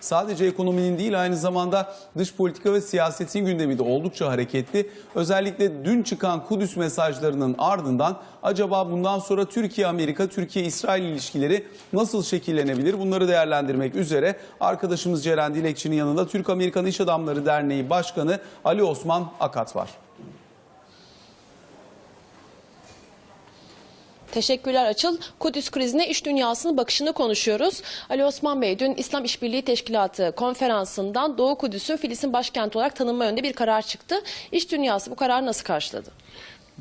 Sadece ekonominin değil aynı zamanda dış politika ve siyasetin gündemi de oldukça hareketli. Özellikle dün çıkan Kudüs mesajlarının ardından acaba bundan sonra Türkiye-Amerika, Türkiye-İsrail ilişkileri nasıl şekillenebilir? Bunları değerlendirmek üzere arkadaşımız Ceren Dilekçi'nin yanında Türk-Amerikan İş Adamları Derneği Başkanı Ali Osman Akat var. Teşekkürler Açıl. Kudüs krizine iş dünyasının bakışını konuşuyoruz. Ali Osman Bey dün İslam İşbirliği Teşkilatı konferansından Doğu Kudüs'ün Filistin başkenti olarak tanınma yönünde bir karar çıktı. İş dünyası bu kararı nasıl karşıladı?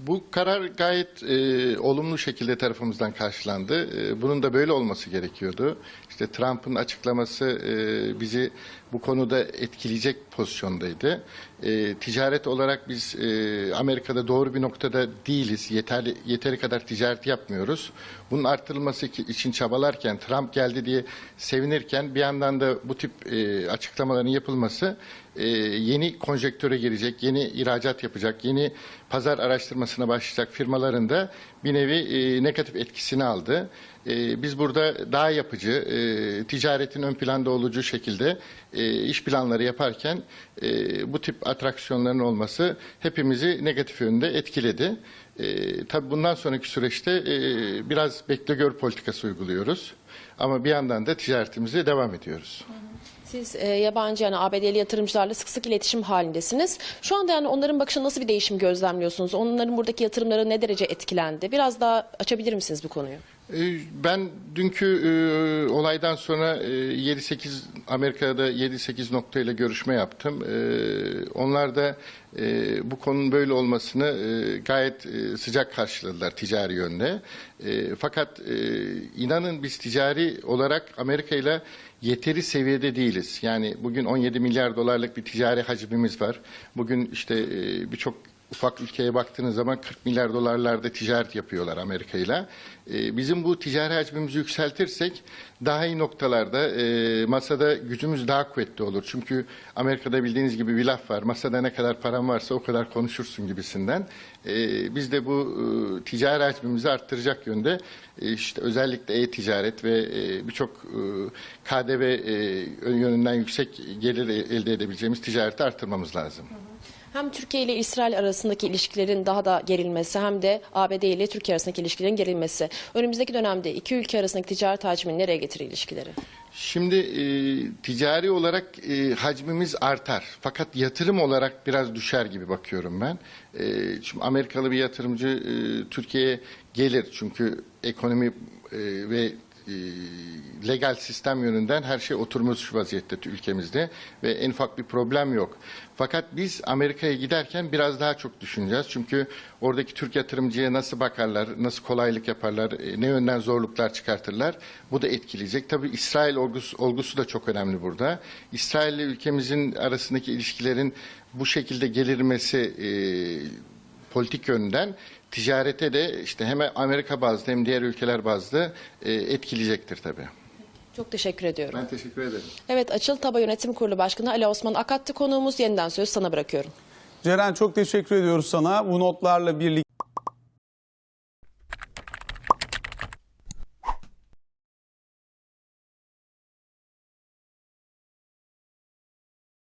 Bu karar gayet e, olumlu şekilde tarafımızdan karşılandı. E, bunun da böyle olması gerekiyordu. İşte Trump'ın açıklaması e, bizi bu konuda etkileyecek pozisyondaydı. E, ticaret olarak biz e, Amerika'da doğru bir noktada değiliz. Yeterli yeteri kadar ticaret yapmıyoruz. Bunun arttırılması ki- için çabalarken Trump geldi diye sevinirken bir yandan da bu tip e, açıklamaların yapılması e, yeni konjektüre girecek, yeni ihracat yapacak, yeni pazar araştırmasına başlayacak firmaların da bir nevi e, negatif etkisini aldı. E, biz burada daha yapıcı, e, ticaretin ön planda olacağı şekilde iş planları yaparken bu tip atraksiyonların olması hepimizi negatif yönde etkiledi. E, tabii bundan sonraki süreçte biraz bekle gör politikası uyguluyoruz. Ama bir yandan da ticaretimize devam ediyoruz. Siz e, yabancı yani ABD'li yatırımcılarla sık sık iletişim halindesiniz. Şu anda yani onların bakışında nasıl bir değişim gözlemliyorsunuz? Onların buradaki yatırımları ne derece etkilendi? Biraz daha açabilir misiniz bu konuyu? Ee, Ben dünkü e, olaydan sonra e, 7-8 Amerika'da 7-8 noktayla görüşme yaptım. E, onlar da e, bu konunun böyle olmasını e, gayet e, sıcak karşıladılar ticari yönde. E, fakat e, inanın biz ticari olarak Amerika ile yeteri seviyede değiliz. Yani bugün 17 milyar dolarlık bir ticari hacmimiz var. Bugün işte e, birçok ufak ülkeye baktığınız zaman 40 milyar dolarlarda ticaret yapıyorlar Amerika ile. Ee, Bizim bu ticari hacmimizi yükseltirsek daha iyi noktalarda e, masada gücümüz daha kuvvetli olur. Çünkü Amerika'da bildiğiniz gibi bir laf var. Masada ne kadar paran varsa o kadar konuşursun gibisinden. Ee, Biz de bu e, ticari hacmimizi arttıracak yönde e, işte özellikle e-ticaret ve e, birçok KDV e, yönünden yüksek gelir elde edebileceğimiz ticareti arttırmamız lazım. Hem Türkiye ile İsrail arasındaki ilişkilerin daha da gerilmesi hem de ABD ile Türkiye arasındaki ilişkilerin gerilmesi. Önümüzdeki dönemde iki ülke arasındaki ticaret hacmini nereye getirir ilişkileri? Şimdi e, ticari olarak e, hacmimiz artar. Fakat yatırım olarak biraz düşer gibi bakıyorum ben. E, şimdi Amerikalı bir yatırımcı e, Türkiye'ye gelir çünkü ekonomi e, ve e, legal sistem yönünden her şey oturmuş vaziyette ülkemizde ve en ufak bir problem yok. Fakat biz Amerika'ya giderken biraz daha çok düşüneceğiz. Çünkü oradaki Türk yatırımcıya nasıl bakarlar, nasıl kolaylık yaparlar, e, ne yönden zorluklar çıkartırlar bu da etkileyecek. Tabii İsrail olgusu, olgusu da çok önemli burada. İsrail ile ülkemizin arasındaki ilişkilerin bu şekilde gelirmesi e, politik yönden ticarete de işte hem Amerika bazlı hem diğer ülkeler bazlı e, etkileyecektir tabii. Çok teşekkür ediyorum. Ben teşekkür ederim. Evet Açıl Taba Yönetim Kurulu Başkanı Ali Osman Akat'tı konuğumuz. Yeniden söz sana bırakıyorum. Ceren çok teşekkür ediyoruz sana. Bu notlarla birlikte